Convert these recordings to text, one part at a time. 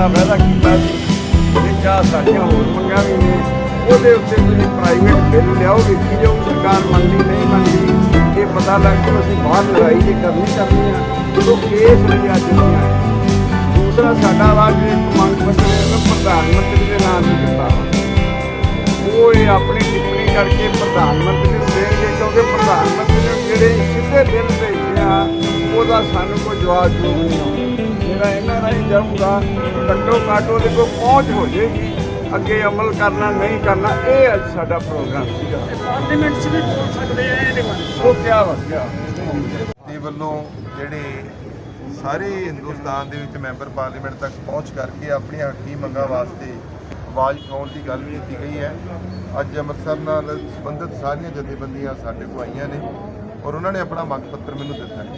ਦਾ ਵਾਅਦਾ ਕੀਤਾ ਸੀ ਤੇ ਚਾਹ ਸਾਡੀਆਂ ਹੋਰ ਮੰਗਾਂ ਵੀ ਨੇ, ਉਹਦੇ ਉੱਤੇ ਤੁਸੀਂ ਪ੍ਰਾਈਵੇਟ ਬਿੱਲ ਲਿਆਓ, ਵੇਖੀ ਜਾਓ, ਸਰਕਾਰ ਮੰਨਦੀ ਨਹੀਂ ਮੰਨਦੀ, ਇਹ ਪਤਾ ਲੱਗ ਜੂ ਅਸੀਂ ਬਾਹਰ ਲੜਾਈ ਜੇ ਕਰਨੀ ਕਰਨੀ ਆ ਜਦੋਂ ਕੇਸ ਲਈ ਅੱਜ ਨਹੀਂ ਆਏ ਦੂਸਰਾ, ਸਾਡਾ ਵਾ ਜਿਹੜੇ ਮੰਗ ਪੱਤਰ ਨੂੰ ਪ੍ਰਧਾਨ ਮੰਤਰੀ ਦੇ ਨਾਮ ਤੇ ਦਿੱਤਾ। ਉਹ ਇਹ ਆਪਣੀ ਟਿੱਪਣੀ ਕਰਕੇ ਪ੍ਰਧਾਨ ਮੰਤਰੀ ਨੂੰ ਦੇਣਗੇ, ਕਿਉਂਕਿ ਪ੍ਰਧਾਨ ਮੰਤਰੀ ਨੇ ਜਿਹੜੇ ਸਿੱਧੇ ਦਿਨ ਭੇਜਿਆ ਉਹਦਾ ਸਾਨੂੰ ਕੋਈ ਜਵਾਬ ਜ਼ਰੂਰ ਨਹੀਂ ਜਿਹੜਾ ਇਹਨਾਂ ਰਾਹੀਂ ਜਾਊਗਾ ਘੱਟੋ ਘੱਟ ਉਹਦੇ ਕੋਲ ਪਹੁੰਚ ਹੋ ਜਾਏਗੀ ਅੱਗੇ ਅਮਲ ਕਰਨਾ ਨਹੀਂ ਕਰਨਾ ਇਹ ਅੱਜ ਸਾਡਾ ਪ੍ਰੋਗਰਾਮ ਸੀਗਾ। ਪਾਰਲੀਮੈਂਟ 'ਚ ਵੀ ਬੋਲ ਸਕਦੇ ਆ ਇਹਦੇ ਬਾਰੇ ਉਹ ਕਿਆ ਵਾ ਕਿਆ ਦੇ ਵੱਲੋਂ ਜਿਹੜੇ ਸਾਰੇ ਹਿੰਦੁਸਤਾਨ ਦੇ ਵਿੱਚ ਮੈਂਬਰ ਪਾਰਲੀਮੈਂਟ ਤੱਕ ਪਹੁੰਚ ਕਰਕੇ ਆਪਣੀਆਂ ਹੱਕੀ ਮੰਗਾਂ ਵਾਸਤੇ ਆਵਾਜ਼ ਉਠਾਉਣ ਦੀ ਗੱਲ ਕੀਤੀ ਗਈ ਹੈ। ਅੱਜ ਅੰਮ੍ਰਿਤਸਰ ਨਾਲ ਸੰਬੰਧਿਤ ਸਾਰੀਆਂ ਜਥੇਬੰਦੀਆਂ ਸਾਡੇ ਕੋਲ ਆਈਆਂ ਨੇ। ਔਰ ਉਹਨਾਂ ਨੇ ਆਪਣਾ ਮੰਗ ਪੱਤਰ ਮੈਨੂੰ ਦਿੱਤਾ ਹੈ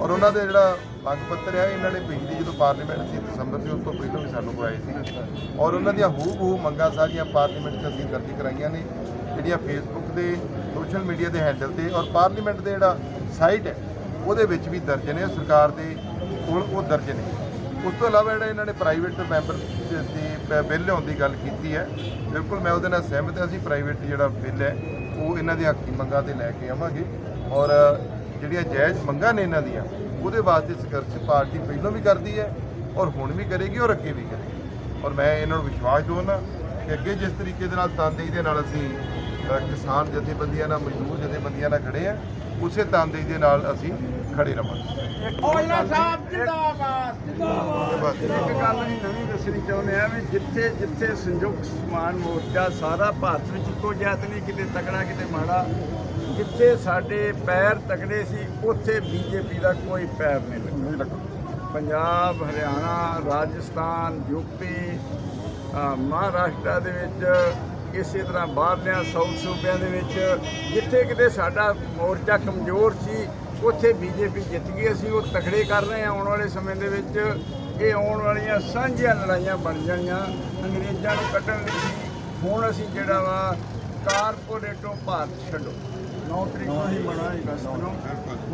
ਔਰ ਉਹਨਾਂ ਦੇ ਜਿਹੜਾ ਮੰਗ ਪੱਤਰ ਹੈ ਇਹਨਾਂ ਨੇ ਪਿਛਲੀ ਜਦੋਂ ਪਾਰਲੀਮੈਂਟ ਸੀ ਦਸੰਬਰ ਦੇ, ਉਸ ਤੋਂ ਪਹਿਲਾਂ ਵੀ ਸਾਨੂੰ ਕੋਲ ਸੀ। ਔਰ ਉਹਨਾਂ ਦੀਆਂ ਹੂ ਹੂ ਮੰਗਾਂ ਸਾਰੀਆਂ ਪਾਰਲੀਮੈਂਟ 'ਚ ਅਸੀਂ ਦਰਜ ਕਰਾਈਆਂ ਨੇ, ਜਿਹੜੀਆਂ ਫੇਸਬੁੱਕ ਦੇ, ਸੋਸ਼ਲ ਮੀਡੀਆ ਦੇ ਹੈਂਡਲ ਤੇ ਔਰ ਪਾਰਲੀਮੈਂਟ ਦੇ ਜਿਹੜਾ ਸਾਈਟ ਹੈ, ਉਹਦੇ ਵਿੱਚ ਵੀ ਦਰਜ ਨੇ, ਸਰਕਾਰ ਦੇ ਕੋਲ ਉਹ ਦਰਜ ਨੇ। ਉਸ ਤੋਂ ਇਲਾਵਾ ਜਿਹੜਾ ਇਹਨਾਂ ਨੇ ਪ੍ਰਾਈਵੇਟ ਮੈਂਬਰ ਦੀ ਬ- ਬਿੱਲ ਲਿਆਉਣ ਦੀ ਗੱਲ ਕੀਤੀ ਹੈ, ਬਿਲਕੁਲ ਮੈਂ ਉਹਦੇ ਨਾਲ ਸਹਿਮਤ ਹਾਂ, ਅਸੀਂ ਪ੍ਰਾਈਵੇਟ ਜਿਹੜਾ ਬਿੱਲ ਹੈ, ਉਹ ਇਹਨਾਂ ਦੀਆਂ ਹੱਕੀ ਮੰਗਾਂ ਤੇ ਲੈ ਕੇ ਆਵਾਂਗੇ। ਔਰ ਜਿਹੜੀਆਂ ਜਾਇਜ਼ ਮੰਗਾਂ ਨੇ ਇਹਨਾਂ ਦੀਆਂ ਉਹਦੇ ਵਾਸਤੇ ਸੰਘਰਸ਼ ਪਾਰਟੀ ਪਹਿਲਾਂ ਵੀ ਕਰਦੀ ਹੈ ਔਰ ਹੁਣ ਵੀ ਕਰੇਗੀ ਔਰ ਅੱਗੇ ਵੀ ਕਰੇਗੀ। ਔਰ ਮੈਂ ਇਹਨਾਂ ਨੂੰ ਵਿਸ਼ਵਾਸ ਦਿਵਾਉਣਾ ਕਿ ਅੱਗੇ ਜਿਸ ਤਰੀਕੇ ਦੇ ਨਾਲ ਤਨਦੇਹੀ ਦੇ ਨਾਲ ਅਸੀਂ ਕਿਸਾਨ ਜਥੇਬੰਦੀਆਂ ਨਾਲ ਮਜ਼ਦੂਰ ਜਥੇਬੰਦੀਆਂ ਨਾਲ ਖੜੇ ਆ ਉਸੇ ਤਨਦੇਹੀ ਦੇ ਨਾਲ ਅਸੀਂ ਖੜੇ ਰਵਾਂਗੇ ਔਜਲਾ ਸਾਹਿਬ ਜਿੰਦਾਬਾਦ। ਧੰਨਵਾਦ। ਇੱਕ ਗੱਲ ਅਸੀਂ ਨਵੀਂ ਦੱਸਣੀ ਚਾਹੁੰਦੇ ਆ ਵੀ ਜਿੱਥੇ ਜਿੱਥੇ ਸੰਯੁਕਤ ਸਮਾਨ ਮੋਰਚਾ ਸਾਰਾ ਭਾਰਤ ਵਿੱਚ ਇੱਕੋ ਜਾਤ ਨਹੀਂ ਕਿਤੇ ਤਕੜਾ ਕਿਤੇ ਮਾੜਾ ਜਿੱਥੇ ਸਾਡੇ ਪੈਰ ਤਕੜੇ ਸੀ ਉੱਥੇ ਬੀਜੇਪੀ ਦਾ ਕੋਈ ਪੈਰ ਨਹੀਂ ਲੱਗਾ। ਪੰਜਾਬ ਹਰਿਆਣਾ ਰਾਜਸਥਾਨ ਯੂਪੀ ਮਹਾਰਾਸ਼ਟਰ ਦੇ ਵਿੱਚ ਇਸੇ ਤਰ੍ਹਾਂ ਬਾਹਰਲਿਆਂ ਸਾਊਥ ਸੂਬਿਆਂ ਦੇ ਵਿੱਚ ਜਿੱਥੇ ਕਿਤੇ ਸਾਡਾ ਮੋਰਚਾ ਕਮਜ਼ੋਰ ਸੀ ਉੱਥੇ ਬੀਜੇਪੀ ਜਿੱਤ ਗਈ। ਅਸੀਂ ਉਹ ਤਕੜੇ ਕਰ ਰਹੇ ਹਾਂ ਆਉਣ ਵਾਲੇ ਸਮੇਂ ਦੇ ਵਿੱਚ। ਇਹ ਆਉਣ ਵਾਲੀਆਂ ਸਾਂਝੀਆਂ ਲੜਾਈਆਂ ਬਣ ਜਾਣੀਆਂ। ਅੰਗਰੇਜ਼ਾਂ ਨੂੰ ਕੱਢਣ ਲਈ। ਹੁਣ ਅਸੀਂ ਜਿਹੜਾ ਵਾ ਕਾਰਪੋਰੇਟੋ ਭਾਰਤ ਛੱਡੋ। 9 ਤਰੀਕ ਨੂੰ ਹੀ ਬਣਾ ਅਗਸਤ ਨੂੰ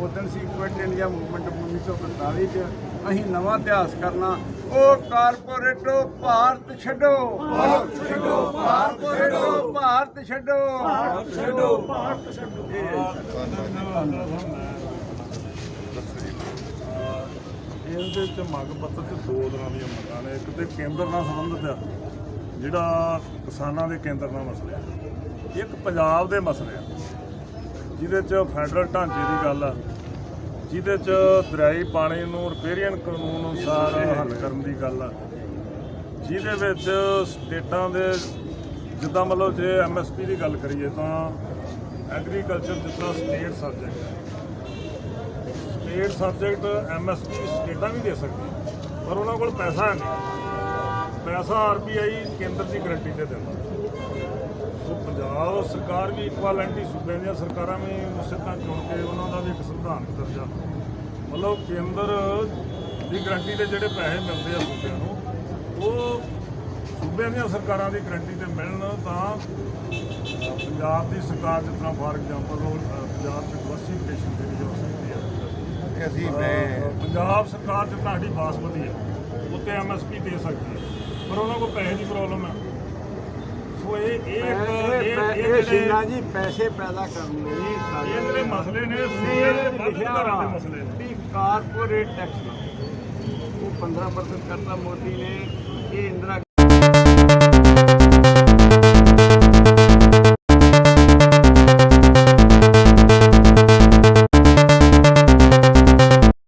ਉਦੋਂ ਸੀ ਕੁਇਟ ਇੰਡੀਆ ਮੂਵਮੈਂਟ 1945 ਚ ਅਸੀਂ ਨਵਾਂ ਇਤਿਹਾਸ ਕਰਨਾ ਉਹ ਕਾਰਪੋਰੇਟੋ ਭਾਰਤ ਛੱਡੋ। ਭਾਰਤ ਛੱਡੋ ਕਾਰਪੋਰੇਟੋ ਭਾਰਤ ਛੱਡੋ। ਭਾਰਤ ਛੱਡੋ ਭਾਰਤ ਛੱਡੋ। ਇਹਦੇ ਚ ਮੰਗ ਪੱਤਰ ਚ ਦੋ ਤਰ੍ਹਾਂ ਦੀਆਂ ਮੰਗਾਂ ਨੇ ਇੱਕ ਤੇ ਕੇਂਦਰ ਨਾਲ ਸੰਬੰਧਿਤ ਆ ਜਿਹੜਾ ਕਿਸਾਨਾਂ ਦੇ ਕੇਂਦਰ ਨਾਲ ਮਸਲੇ ਆ ਇੱਕ ਪੰਜਾਬ ਦੇ ਮਸਲੇ ਆ, ਜਿਹਦੇ ਚ ਫੈਡਰਲ ਢਾਂਚੇ ਦੀ ਗੱਲ ਆ, ਜਿਹਦੇ ਚ ਦਰਿਆਈ ਪਾਣੀ ਨੂੰ ਰਿਪੇਰੀਅਨ ਕਾਨੂੰਨ ਅਨੁਸਾਰ ਹੱਲ ਕਰਨ ਦੀ ਗੱਲ ਆ, ਜਿਹਦੇ ਵਿੱਚ ਸਟੇਟਾਂ ਦੇ, ਜਿੱਦਾਂ ਮਤਲਬ ਜੇ ਐਮਐਸਪੀ ਦੀ ਗੱਲ ਕਰੀਏ ਤਾਂ ਐਗਰੀਕਲਚਰ ਜਿੱਦਾਂ ਸਟੇਟ ਸਬਜੈਕਟ ਹੈ ਸਟੇਟ ਸਬਜੈਕਟ ਐਮਐਸਪੀ ਸਟੇਟਾਂ ਵੀ ਦੇ ਸਕਦੀ ਪਰ ਉਹਨਾਂ ਕੋਲ ਪੈਸਾ ਹੈ ਨਹੀਂ। ਪੈਸਾ ਆਰਬੀਆਈ ਕੇਂਦਰ ਦੀ ਗਰੰਟੀ ਤੇ ਦਿੰਦਾ। ਸੋ ਪੰਜਾਬ ਸਰਕਾਰ ਵੀ ਇਕੁਆਲੈਂਟੀ ਸੂਬਿਆਂ ਦੀਆਂ ਸਰਕਾਰਾਂ ਵੀ ਉਸੇ ਤਰ੍ਹਾਂ ਚੁਣ ਕੇ ਉਹਨਾਂ ਦਾ ਵੀ ਇੱਕ ਸੰਵਿਧਾਨਕ ਦਰਜਾ ਮਤਲਬ ਕੇਂਦਰ ਦੀ ਗਰੰਟੀ ਤੇ ਜਿਹੜੇ ਪੈਸੇ ਮਿਲਦੇ ਆ ਸੂਬਿਆਂ ਨੂੰ ਉਹ ਸੂਬਿਆਂ ਦੀਆਂ ਸਰਕਾਰਾਂ ਦੀ ਗਰੰਟੀ ਤੇ ਮਿਲਣ ਤਾਂ ਪੰਜਾਬ ਦੀ ਸਰਕਾਰ ਤਰ੍ਹਾਂ ਫਾਰ ਐਗਜ਼ਾਮਪਲ ਉਹ ਪੰਜਾਬ ਚ ਕਲਾਸੀਫਿਕੇਸ਼ਨ ਜਿਹੜੀ ਹੋ ਸਕਦੀ ਹੈ ਕਿ ਅਸੀਂ ਮੈਂ ਪੰਜਾਬ ਸਰਕਾਰ ਜਿੱਦਾਂ ਸਾਡੀ ਬਾਸਮਤੀ ਹੈ ਉੱਤੇ ਐਮਐਸਪੀ ਦੇ ਸਕਦੀ ਹੈ ਪਰ ਉਹਨਾਂ ਕੋਲ ਪੈਸੇ ਦੀ ਪ੍ਰੋਬਲਮ ਹੈ ਸੋ ਇਹ ਇਹ ਇੱਕ- ਇਹ ਜੀ ਪੈਸੇ ਪੈਦਾ ਕਰਨ ਲਈ ਸਾਡੇ ਇਹ ਜਿਹੜੇ ਮਸਲੇ ਨੇ ਇਹ ਸੂਬੇ ਦੇ ਵੱਧ ਲਿਖਿਆ ਘਰਾਂ ਦੇ ਵਾ ਮਸਲੇ ਨੇ। ਵੀ ਕਾਰਪੋਰੇਟ ਟੈਕਸ ਉਹ 15% ਕਰਤਾ ਮੋਦੀ ਨੇ ਇਹ ਇੰਦਰਾ